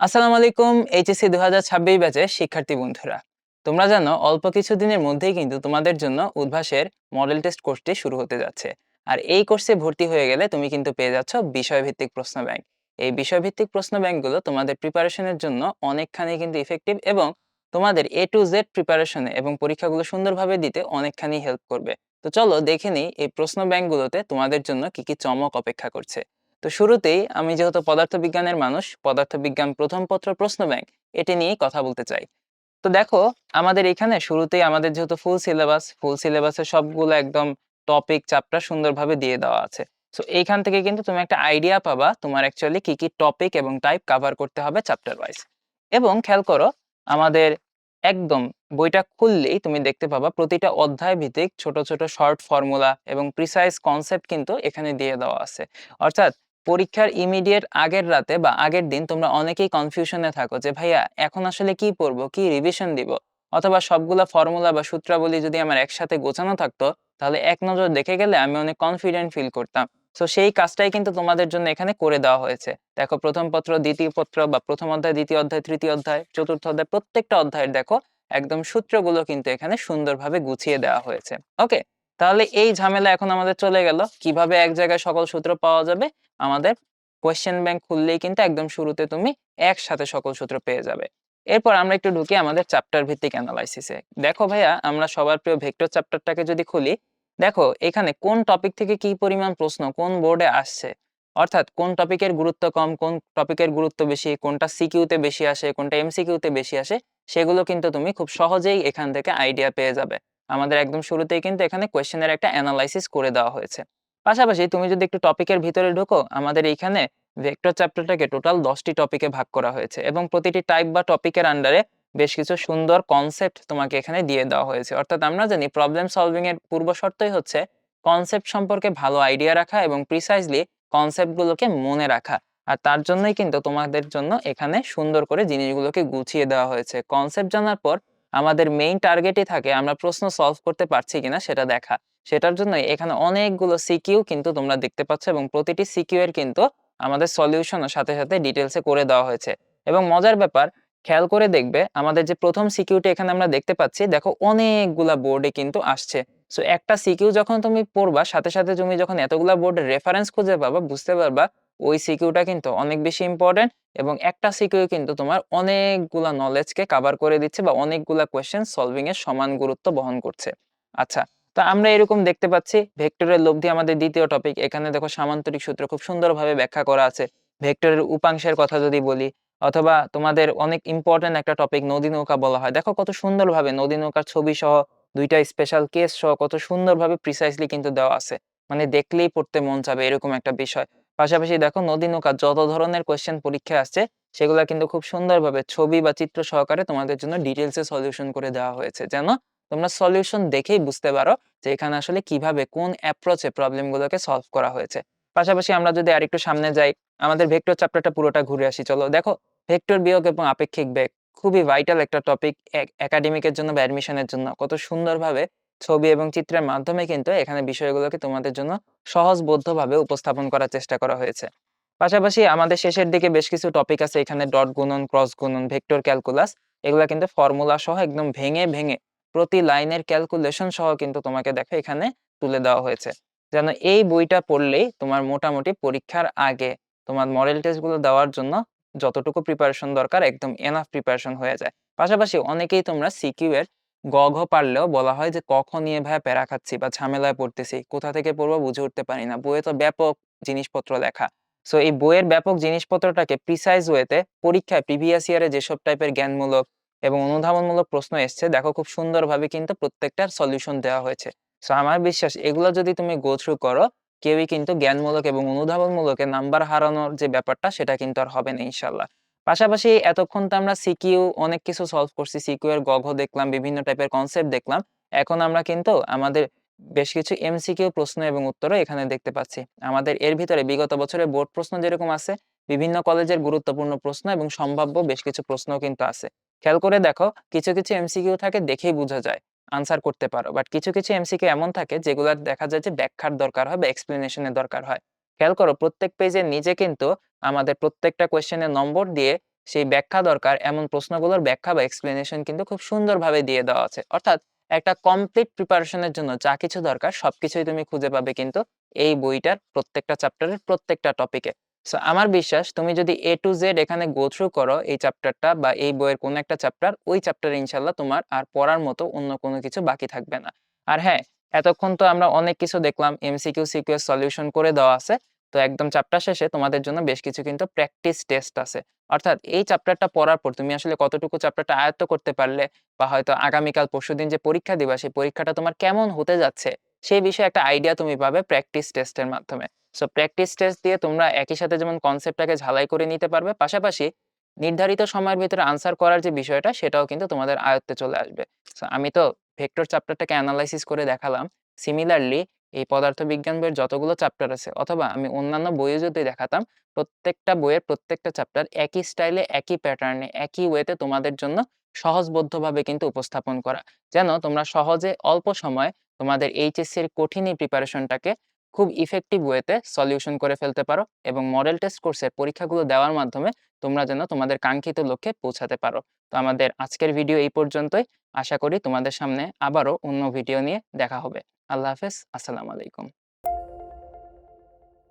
আসসালামু আলাইকুম, এইচএসসি দু হাজার ছাব্বিশ ব্যাচের শিক্ষার্থী বন্ধুরা। তোমরা জানো, অল্প কিছুদিনের মধ্যেই কিন্তু তোমাদের জন্য উদ্ভাসের মডেল টেস্ট কোর্সটি শুরু হতে যাচ্ছে। আর এই কোর্সে ভর্তি হয়ে গেলে তুমি কিন্তু পেয়ে যাচ্ছ বিষয়ভিত্তিক প্রশ্ন ব্যাংক। এই বিষয়ভিত্তিক প্রশ্ন ব্যাংকগুলো তোমাদের প্রিপারেশনের জন্য অনেকখানি কিন্তু ইফেক্টিভ এবং তোমাদের এ টু জেড প্রিপারেশনে এবং পরীক্ষাগুলো সুন্দরভাবে দিতে অনেকখানি হেল্প করবে। তো চলো দেখে নিই, এই প্রশ্ন ব্যাংকগুলোতে তোমাদের জন্য কি কি চমক অপেক্ষা করছে। তো শুরুতেই আমি যেহেতু পদার্থবিজ্ঞানের মানুষ, পদার্থবিজ্ঞান প্রথম পত্র প্রশ্ন ব্যাংক, এটি নিয়েই কথা বলতে চাই। তো দেখো, আমাদের এখানে শুরুতেই আমাদের যেহেতু ফুল সিলেবাস ফুল সিলেবাসে সবগুলো একদম টপিক চ্যাপ্টার সুন্দরভাবে দিয়ে দেওয়া আছে। সো এইখান থেকে কিন্তু তুমি একটা আইডিয়া পাবা, তোমার অ্যাকচুয়ালি কি কি টপিক এবং টাইপ কভার করতে হবে চ্যাপ্টার ওয়াইজ এবং খেয়াল করো, আমাদের একদম বইটা খুললেই তুমি দেখতে পাবা প্রতিটা অধ্যায় ভিত্তিক ছোট ছোট শর্ট ফর্মুলা এবং প্রিসাইজ কনসেপ্ট কিন্তু এখানে দিয়ে দেওয়া আছে। অর্থাৎ পরীক্ষার ইমিডিয়েট আগের রাতে বা আগের দিন তোমরা অনেকেই কনফিউশনে থাকো যে, ভাইয়া, এখন আসলে কি পড়ব কি রিভিশন দিব? অথবা সবগুলা ফর্মুলা বা সূত্রাবলী যদি আমার একসাথে গোছানো থাকতো, তাহলে এক নজর দেখে গেলে আমি অনেক কনফিডেন্ট ফিল করতাম। সো সেই কাজটাই কিন্তু তোমাদের জন্য এখানে করে দেওয়া হয়েছে। দেখো, প্রথম পত্র, দ্বিতীয় পত্র বা প্রথম অধ্যায়, দ্বিতীয় অধ্যায়, তৃতীয় অধ্যায়, চতুর্থ অধ্যায়, প্রত্যেকটা অধ্যায়ের দেখো, একদম সূত্রগুলো কিন্তু এখানে সুন্দরভাবে গুছিয়ে দেওয়া হয়েছে। ওকে তাহলে এই ঝামেলা এখন আমাদের চলে গেল। কীভাবে এক জায়গায় সকল সূত্র পাওয়া যাবে? আমাদের কোয়েশ্চেন ব্যাংক খুললেই কিন্তু একদম শুরুতে তুমি একসাথে সকল সূত্র পেয়ে যাবে। এরপর আমরা একটু ঢুকি আমাদের চ্যাপ্টার ভিত্তিক অ্যানালাইসিসে দেখো ভাইয়া, আমরা সবার প্রিয় ভেক্টর চ্যাপ্টারটাকে যদি খুলি, দেখো এখানে কোন টপিক থেকে কি পরিমাণ প্রশ্ন কোন বোর্ডে আসছে? অর্থাৎ কোন টপিকের গুরুত্ব কম, কোন টপিকের গুরুত্ব বেশি, কোনটা সিকিউতে বেশি আসে, কোনটা এমসিকিউতে বেশি আসে, সেগুলো কিন্তু তুমি খুব সহজেই এখান থেকে আইডিয়া পেয়ে যাবে। আমাদের একদম শুরুতেই কিন্তু এখানে কোয়েশ্চেনের একটা অ্যানালাইসিস করে দেওয়া হয়েছে। পাশাপাশি তুমি যদি একটু টপিকের ভিতরে ঢোকো, আমাদের এইখানে ভেক্টর চ্যাপ্টারটাকে টোটাল দশটি টপিকে ভাগ করা হয়েছে এবং প্রতিটি টাইপ বা টপিকের আন্ডারে বেশ কিছু সুন্দর কনসেপ্ট তোমাকে এখানে দিয়ে দেওয়া হয়েছে। অর্থাৎ আমরা জানি প্রবলেম সলভিং এর পূর্ব শর্তই হচ্ছে কনসেপ্ট সম্পর্কে ভালো আইডিয়া রাখা এবং প্রিসাইজলি কনসেপ্টগুলোকে মনে রাখা। আর তার জন্যই কিন্তু তোমাদের জন্য এখানে সুন্দর করে জিনিসগুলোকে গুছিয়ে দেওয়া হয়েছে। কনসেপ্ট জানার পর আমাদের মেইন টার্গেটই থাকে আমরা প্রশ্ন সলভ করতে পারছি কিনা সেটা দেখা। সেটার জন্য এখানে অনেকগুলো সিকিউ কিন্তু তোমরা দেখতে পাচ্ছ এবং প্রতিটি সিকিউ এর কিন্তু আমাদের সলিউশনও সাথে সাথে ডিটেলসে করে দেওয়া হয়েছে। এবং মজার ব্যাপার, খেয়াল করে দেখবে আমাদের যে প্রথম সিকিউটি এখানে আমরা দেখতে পাচ্ছি, দেখো অনেকগুলা বোর্ডে কিন্তু আসছে। সো একটা সিকিউ যখন তুমি পড়বা, সাথে সাথে তুমি যখন এতগুলা বোর্ডের রেফারেন্স খুঁজে পাবা, বুঝতে পারবা ওই সিকিউটা কিন্তু অনেক বেশি ইম্পর্টেন্ট এবং একটা সিকিউ কিন্তু তোমার অনেকগুলা নলেজকে কাভার করে দিচ্ছে বা অনেকগুলা কোয়েশ্চেন সলভিং এর সমান গুরুত্ব বহন করছে। আচ্ছা তো আমরা এরকম দেখতে পাচ্ছি, ভেক্টরের লব্ধি আমাদের দ্বিতীয় টপিক এখানে দেখো সামান্তরিক সূত্র খুব সুন্দরভাবে ব্যাখ্যা করা আছে। ভেক্টরের উপাংশের কথা যদি বলি, অথবা তোমাদের অনেক ইম্পর্টেন্ট একটা টপিক নদী নৌকা বলা হয়। দেখো কত সুন্দরভাবে নদী নৌকার ছবি সহ দুইটা স্পেশাল কেস সহ কত সুন্দরভাবে প্রিসাইসলি কিন্তু দেওয়া আছে। মানে দেখলেই পড়তে মন চাবে এরকম একটা বিষয়। পাশাপাশি দেখো নদী নৌকা যত ধরনের কোয়েশ্চেন পরীক্ষায় আসছে, সেগুলো কিন্তু খুব সুন্দরভাবে ছবি বা চিত্র সহকারে তোমাদের জন্য ডিটেলসে সলিউশন করে দেওয়া হয়েছে। যেন তোমরা সলিউশন দেখেই বুঝতে পারো যে এখানে আসলে কীভাবে কোন অ্যাপ্রোচে প্রবলেমগুলোকে সলভ করা হয়েছে। পাশাপাশি আমরা যদি আরেকটু সামনে যাই, আমাদের ভেক্টর চ্যাপ্টারটা পুরোটা ঘুরে আসি। চলো দেখো ভেক্টর বিয়োগ এবং আপেক্ষিক বেগ খুবই ভাইটাল একটা টপিক একাডেমিকের জন্য বা অ্যাডমিশনের জন্য। কত সুন্দরভাবে ছবি এবং চিত্রের মাধ্যমে কিন্তু এখানে বিষয়গুলোকে তোমাদের জন্য সহজবোধ্যভাবে উপস্থাপন করার চেষ্টা করা হয়েছে। পাশাপাশি আমাদের শেষের দিকে বেশ কিছু টপিক আছে, এখানে ডট গুণন ক্রস গুণন ভেক্টর ক্যালকুলাস এগুলা কিন্তু ফর্মুলা সহ একদম ভেঙে ভেঙে প্রতি লাইনের ক্যালকুলেশন সহ কিন্তু তোমাকে দেখো এখানে তুলে দেওয়া হয়েছে। যেন এই বইটা পড়লেই তোমার মোটামুটি পরীক্ষার আগে তোমার মডেল টেস্টগুলো দেওয়ার জন্য যতটুকু প্রিপারেশন দরকার, একদম এনাফ প্রিপারেশন হয়ে যায়। পাশাপাশি অনেকেই তোমরা সিকিউ এর গ ঘ পারলেও বলা হয় যে, কখন নিয়ে ভাই প্যারা খাচ্ছি বা ঝামেলায় পড়তেছি, কোথা থেকে পড়ব বুঝে উঠতে পারি না। বইয়ে তো ব্যাপক জিনিসপত্র লেখা। সো এই বইয়ের ব্যাপক জিনিসপত্রটাকে প্রিসাইজ ওয়েতে পরীক্ষায় প্রিভিয়াস ইয়ারে যেসব টাইপের জ্ঞানমূলক এবং অনুধাবনমূলক প্রশ্ন এসছে, দেখো খুব সুন্দরভাবে কিন্তু প্রত্যেকটার সলিউশন দেওয়া হয়েছে। সো আমার বিশ্বাস, এগুলো যদি তুমি গো থ্রু করো, কেউই কিন্তু জ্ঞানমূলক এবং অনুধাবনমূলকে নাম্বার হারানোর যে ব্যাপারটা, সেটা কিন্তু আর হবে না, ইনশাল্লাহ। পাশাপাশি এতক্ষণ তো আমরা সিকিউ অনেক কিছু সলভ করছি। সিকিউ এর গঘ দেখলাম, বিভিন্ন টাইপের কনসেপ্ট দেখলাম। এখন আমরা কিন্তু আমাদের বেশ কিছু এমসিকিউ প্রশ্ন এবং উত্তরও এখানে দেখতে পাচ্ছি। আমাদের এর ভিতরে বিগত বছরের বোর্ড প্রশ্ন যেরকম আছে, বিভিন্ন কলেজের গুরুত্বপূর্ণ প্রশ্ন এবং সম্ভাব্য বেশ কিছু প্রশ্ন কিন্তু আছে। খেয়াল করে দেখো, কিছু কিছু এমসিকিউ থাকে দেখেই বোঝা যায় আনসার করতে পারো। বাট কিছু কিছু এমসিকিউ এমন থাকে যেগুলোর দেখা যায় যে ব্যাখ্যার দরকার হয় বা এক্সপ্লেনেশনের দরকার হয়। খেয়াল করো প্রত্যেক পেজে নিজে কিন্তু আমাদের প্রত্যেকটা কোয়েশ্চেনের নম্বর দিয়ে সেই ব্যাখ্যা দরকার। এমন প্রশ্নগুলোর ব্যাখ্যা বা এক্সপ্লেনেশন কিন্তু খুব সুন্দরভাবে দিয়ে দেওয়া আছে। অর্থাৎ একটা কমপ্লিট প্রিপারেশনের জন্য যা কিছু দরকার সবকিছুই তুমি খুঁজে পাবে কিন্তু এই বইটার প্রত্যেকটা চ্যাপ্টারের প্রত্যেকটা টপিকে সো আমার বিশ্বাস তুমি যদি এ টু জেড এখানে গো থ্রু করো এই চ্যাপ্টারটা বা এই বইয়ের কোনো একটা চ্যাপ্টার ওই চ্যাপ্টারে ইনশাল্লাহ তোমার আর পড়ার মতো অন্য কোনো কিছু বাকি থাকবে না। আর হ্যাঁ এতক্ষণ তো আমরা অনেক কিছু দেখলাম এমসিকিউ সিকিউ সলিউশন করে দেওয়া আছে। তো একদম চ্যাপ্টার শেষে তোমাদের জন্য বেশ কিছু কিন্তু প্র্যাকটিস টেস্ট আছে। অর্থাৎ এই চ্যাপ্টারটা পড়ার পর তুমি আসলে কতটুকু চ্যাপ্টারটা আয়ত্ত করতে পারলে বা হয়তো আগামীকাল পরশুদিন যে পরীক্ষা দিবা, সেই পরীক্ষাটা তোমার কেমন হতে যাচ্ছে, সেই বিষয়ে একটা আইডিয়া তুমি পাবে প্র্যাকটিস টেস্টের মাধ্যমে। সো প্র্যাকটিস টেস্ট দিয়ে তোমরা একই সাথে যেমন কনসেপ্টটাকে ঝালাই করে নিতে পারবে, পাশাপাশি নির্ধারিত সময়ের ভিতরে আনসার করার যে বিষয়টা, সেটাও কিন্তু তোমাদের আয়ত্তে চলে আসবে। আমি তো ভেক্টর চ্যাপ্টারটাকে অ্যানালাইসিস করে দেখালাম। সিমিলারলি এই পদার্থবিজ্ঞান বইয়ের যতগুলো চ্যাপ্টার আছে, অথবা আমি অন্যান্য বইয়ে যদি দেখাতাম, প্রত্যেকটা বইয়ের প্রত্যেকটা চ্যাপ্টার একই স্টাইলে একই প্যাটার্নে একই ওয়েতে তোমাদের জন্য সহজবদ্ধভাবে কিন্তু উপস্থাপন করা। যেন তোমরা সহজে অল্প সময় তোমাদের এইচএসসির কঠিন এই প্রিপারেশনটাকে খুব ইফেক্টিভ ওয়েতে সলিউশন করে ফেলতে পারো এবং মডেল টেস্ট কোর্সের পরীক্ষাগুলো দেওয়ার মাধ্যমে তোমরা যেন তোমাদের কাঙ্ক্ষিত লক্ষ্যে পৌঁছাতে পারো। তো আমাদের আজকের ভিডিও এই পর্যন্তই। আশা করি তোমাদের সামনে আবারও অন্য ভিডিও নিয়ে দেখা হবে। আল্লাহ হাফেজ। আসসালামু আলাইকুম।